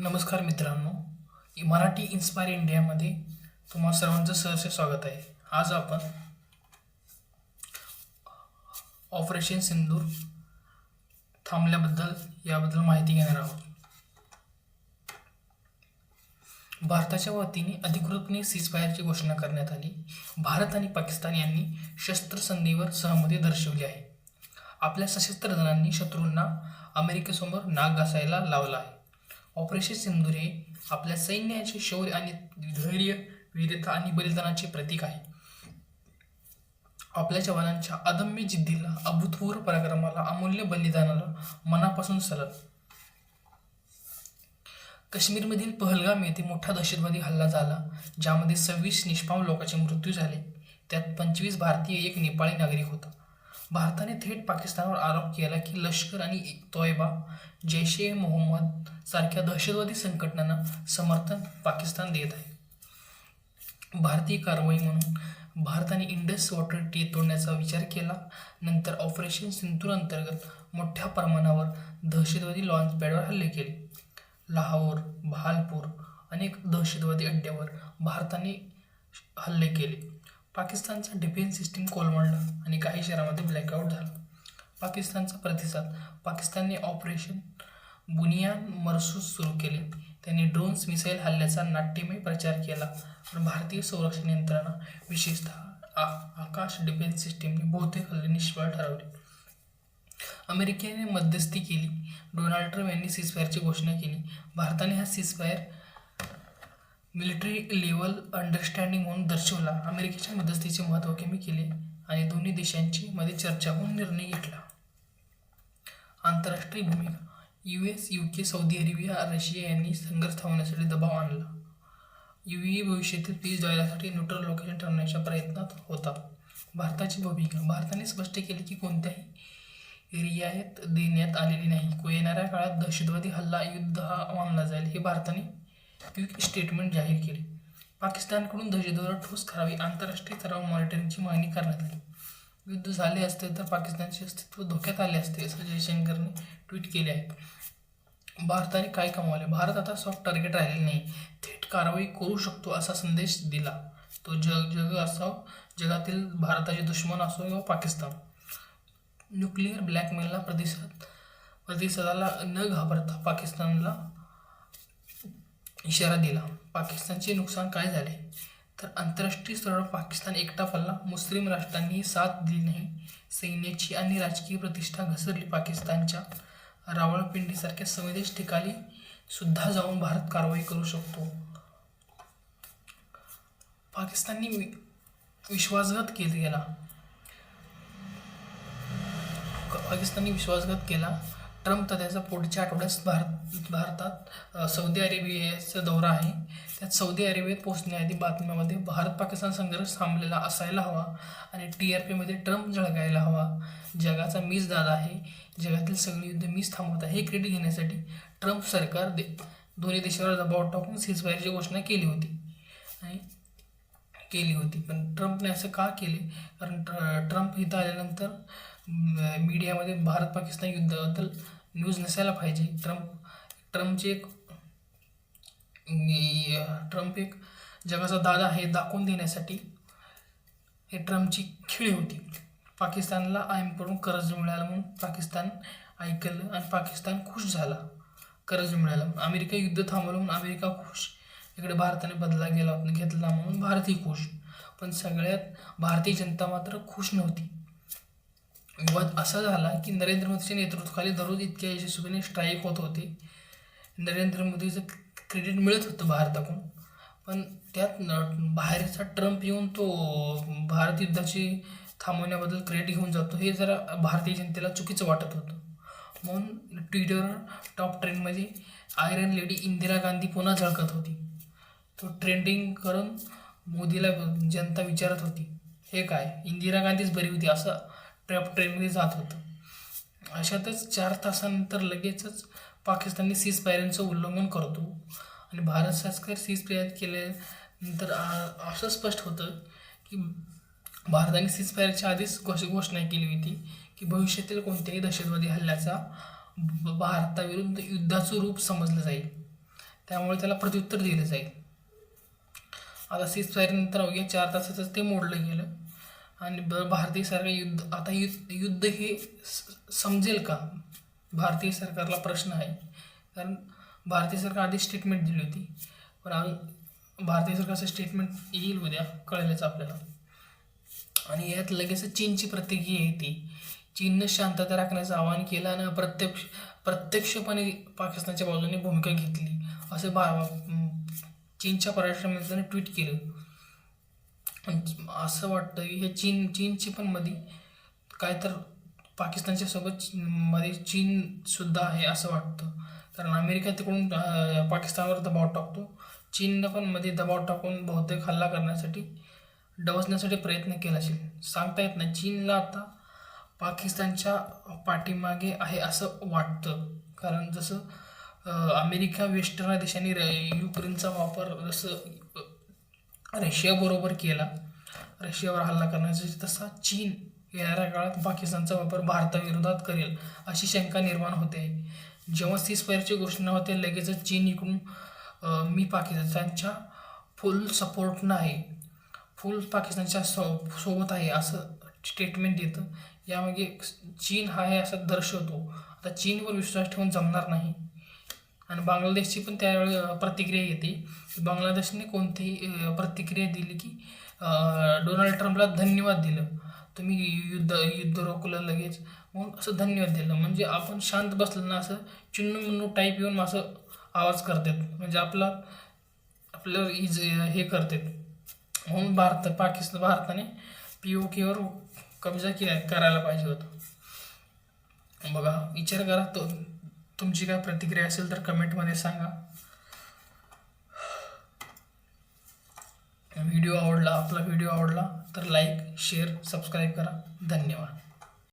नमस्कार मित्रांनो मराठी इन्स्पायर इंडियामध्ये तुम्हा सर्वांचं सहर्ष स्वागत आहे. आज आपण ऑपरेशन सिंदूर थांबल्याबद्दल याबद्दल माहिती घेणार आहोत. भारताच्या वतीने अधिकृतपणे सीजफायरची घोषणा करण्यात आली. भारत आणि पाकिस्तान यांनी शस्त्रसंधीवर सहमती दर्शवली आहे. आपल्या सशस्त्र दलांनी शत्रूंना अमेरिकेसमोर नाक घासायला लावला आहे. ऑपरेशन सिंधूर हे आपल्या सैन्याचे शौर्य आणि धैर्य वीरता आणि बलिदानाचे प्रतीक आहे. आपल्या जवानांच्या अदम्य जिद्दीला अभूतपूर्व पराक्रमाला अमूल्य बलिदानाला मनापासून सलग. काश्मीरमधील पहलगाम येथे मोठा दहशतवादी हल्ला झाला ज्यामध्ये सव्वीस निष्पाम लोकांचे मृत्यू झाले. त्यात पंचवीस भारतीय एक नेपाळी नागरिक होता. भारताने थेट पाकिस्तानवर आरोप केला की लष्कर आणि तोयबा जैश ए मोहम्मद सारख्या दहशतवादी संघटनांना समर्थन पाकिस्तान देत आहे. भारतीय कारवाई म्हणून भारताने इंडस वॉटर टी तोडण्याचा विचार केला. नंतर ऑपरेशन सिंतूर अंतर्गत मोठ्या प्रमाणावर दहशतवादी लॉन्च पॅडवर हल्ले केले. लाहोर भालपूर अनेक दहशतवादी अड्ड्यावर भारताने हल्ले केले. पाकिस्तानचा डिफेन्स सिस्टीम कोलमडला आणि काही शहरामध्ये ब्लॅकआउट झाला. पाकिस्तानचा प्रतिसाद पाकिस्तानने ऑपरेशन बुनियान मरसूस सुरू केले. त्यांनी ड्रोन्स मिसाईल हल्ल्याचा नाट्यमय प्रचार केला पण भारतीय संरक्षण यंत्रणा विशेषतः आ- आकाश डिफेन्स सिस्टीमने बहुतेक हल्ले निष्फळ ठरवले. अमेरिकेने मध्यस्थी केली. डोनाल्ड ट्रम्प यांनी सीजफायरची घोषणा केली. भारताने हा सीजफायर मिलिटरी लेवल अंडरस्टँडिंग म्हणून दर्शवला. अमेरिकेच्या मध्यस्थीचे महत्त्व कमी केले आणि दोन्ही देशांची मध्ये चर्चा होऊन निर्णय घेतला. आंतरराष्ट्रीय भूमिका. U S U K Saudi Arabia Russia यांनी संघर्ष थांबवण्यासाठी दबाव आणला. यू ए भविष्यातील पीस जॉयलासाठी न्यूट्रल लोकेशन ठरवण्याच्या प्रयत्नात होता. भारताची भूमिका. भारताने स्पष्ट केले की कोणत्याही रियायत देण्यात आलेली नाही. को येणाऱ्या काळात दहशतवादी हल्ला युद्ध हा मानला जाईल. हे भारताने क्विक स्टेटमेंट जाहीर केले. पाकिस्तानकडून दहशतवादाला ठोस करावी आंतरराष्ट्रीय स्तरावर मॉनिटरिंगची मागणी करण्यात आली. युद्ध झाले असते तर पाकिस्तानचे अस्तित्व धोक्यात आले असते असं जयशंकरने ट्विट केले आहे. भारताने काय कमावले? भारत आता सॉफ्ट टार्गेट राहिलेले नाही. थेट कारवाई करू शकतो असा संदेश दिला. तो जग जग असो जगातील भारताचे दुश्मन असो किंवा पाकिस्तान. न्यूक्लिअर ब्लॅकमेलला प्रतिसाद प्रतिसादाला न घाबरता पाकिस्तानला इशारा दिला पाकिस्तानचे नुकसान काय झाले? तर आंतरराष्ट्रीय स्तरावर पाकिस्तान एकटा पडला. मुस्लिम राष्ट्रांनी साथ दिली नाही. सैन्याची आणि राजकीय प्रतिष्ठा घसरली. पाकिस्तानच्या रावळपिंडीसारख्या संवेदेश ठिकाणी सुद्धा जाऊन भारत कारवाई करू शकतो. पाकिस्ताननी वि- विश्वासघात केला. गेला पाकिस्तानने विश्वासघात केला. ट्रम्प तर त्याचा पुढच्या आठवड्यात भारत भारतात सौदी अरेबियाचा दौरा आहे. त्यात सौदी अरेबियात पोहोचण्याआधी बातम्यामध्ये भारत पाकिस्तान संघर्ष थांबलेला असायला हवा आणि टी आर पीमध्ये ट्रम्प झळकायला हवा. जगाचा मीच दादा आहे. जगातील सगळे युद्ध मीच थांबवत आहे. हे क्रेडिट घेण्यासाठी ट्रम्प सरकार दे दोन्ही देशावर दबाव टाकून सीजफायरची घोषणा केली होती. आणि केली होती. पण ट्रम्पने असं का केले? कारण ट्र ट्रम्प इथं आल्यानंतर मीडियामध्ये भारत पाकिस्तान युद्धाबद्दल न्यूज नसायला पाहिजे. ट्रम्प ट्रम्पचे एक ट्रम्प एक जगाचा दादा हे दाखवून देण्यासाठी हे ट्रम्पची खिळी होती. पाकिस्तानला आयमकडून कर्ज मिळालं म्हणून पाकिस्तान ऐकलं आणि पाकिस्तान खुश झाला कर्ज मिळालं म्हणून अमेरिका युद्ध थांबवलं म्हणून अमेरिका खुश. इकडे भारताने बदला गेला घेतला म्हणून भारतही खुश. पण सगळ्यात भारतीय जनता मात्र खुश नव्हती. विवाद असा झाला की नरेंद्र मोदीच्या नेतृत्वाखाली दररोज इतक्या यशस्वीने स्ट्राईक होत होते. नरेंद्र मोदीचं क्रेडिट मिळत होतं भारताकडून. पण त्यात न- बाहेरचा ट्रम्प येऊन तो भारत युद्धाची थांबवण्याबद्दल क्रेडिट घेऊन जातो हे जरा भारतीय जनतेला चुकीचं वाटत होतं. म्हणून ट्विटरवर टॉप ट्रेंडमध्ये आयरन लेडी इंदिरा गांधी पुन्हा झळकत होती. तो ट्रेंडिंग करून मोदीला जनता विचारत होती हे काय? इंदिरा गांधीच बरी होती? असं ट्रॅप ट्रेनमध्ये जात होतं. अशातच चार तासानंतर लगेचच पाकिस्तानने सीज पायऱ्यांचं उल्लंघन करतो. आणि भारत सरकार सीज पायर केल्यानंतर असं स्पष्ट होतं की भारताने सीज फायरच्या आधीच घोष घोषणा केली होती की भविष्यातील कोणत्याही दहशतवादी हल्ल्याचा भारताविरुद्ध युद्धाचं रूप समजलं जाईल. त्यामुळे त्याला प्रत्युत्तर दिलं जाईल. आता सीज फायरनंतर अवघ्या चार तासातच ते मोडलं गेलं. आणि ब भारतीय सरकार युद्ध आता युद्ध युद्ध हे स- समजेल का? भारतीय सरकारला प्रश्न आहे. कारण भारतीय सरकार आधी स्टेटमेंट दिली होती. पण आज भारतीय सरकारचं स्टेटमेंट येईल उद्या कळेलच आपल्याला. आणि यात लगेच चीनची प्रतिक्रिया येते. चीननं शांतता राखण्याचं आवाहन केलं आणि प्रत्यक्ष प्रत्यक्षपणे पाकिस्तानच्या बाजूने भूमिका घेतली. असं बा चीनच्या परराष्ट्र मंत्र्याने ट्विट केलं. असं वाटतं की हे चीन चीनची पण मध्ये काय तर पाकिस्तानच्या सोबत चीन- मध्ये चीनसुद्धा आहे असं वाटतं. कारण अमेरिका तिकडून पाकिस्तानवर दबाव टाकतो. चीननं पण मध्ये दबाव टाकून बहुतेक हल्ला करण्यासाठी डवसण्यासाठी प्रयत्न केला असेल. सांगता येत नाही. चीनला आता पाकिस्तानच्या पाठीमागे आहे असं वाटतं. कारण जसं अमेरिका वेस्टर्न देशांनी र- युक्रेनचा वापर जसं रशियाबरोबर केला. रशियावर हल्ला करण्यासाठी तसा चीन येणाऱ्या काळात पाकिस्तानचा वापर भारताविरोधात करेल अशी शंका निर्माण होते. जेव्हा सीजफायरची घोषणा होते लगेचच चीन इकडून मी पाकिस्तानच्या फुल सपोर्टनं आहे फुल पाकिस्तानच्या सो सोबत आहे असं स्टेटमेंट देतं. यामागे चीन हा आहे असं दर्शवतो. आता चीनवर विश्वास ठेवून जमणार नाही. आणि बांगलादेशची पण त्यावेळी प्रतिक्रिया येते. बांगलादेशने कोणतीही प्रतिक्रिया दिली की डोनाल्ड ट्रम्पला धन्यवाद दिलं. तुम्ही युद्ध युद्ध रोखलं लगेच. म्हणून असं धन्यवाद दिलं. म्हणजे आपण शांत बसलं ना असं चिन्नू मुन्नू टाईप येऊन असं आवाज करतात. म्हणजे आपला आपलं इज हे करतात. म्हणून भारत पाकिस्तान भारताने पी ओ केवर कब्जा के करायला पाहिजे होतं. बघा विचार करा तो. तुमची काय प्रतिक्रिया असेल तर कमेंटमध्ये सांगा. व्हिडिओ आवडला आपला व्हिडिओ आवडला तर लाईक शेअर सबस्क्राईब करा. धन्यवाद.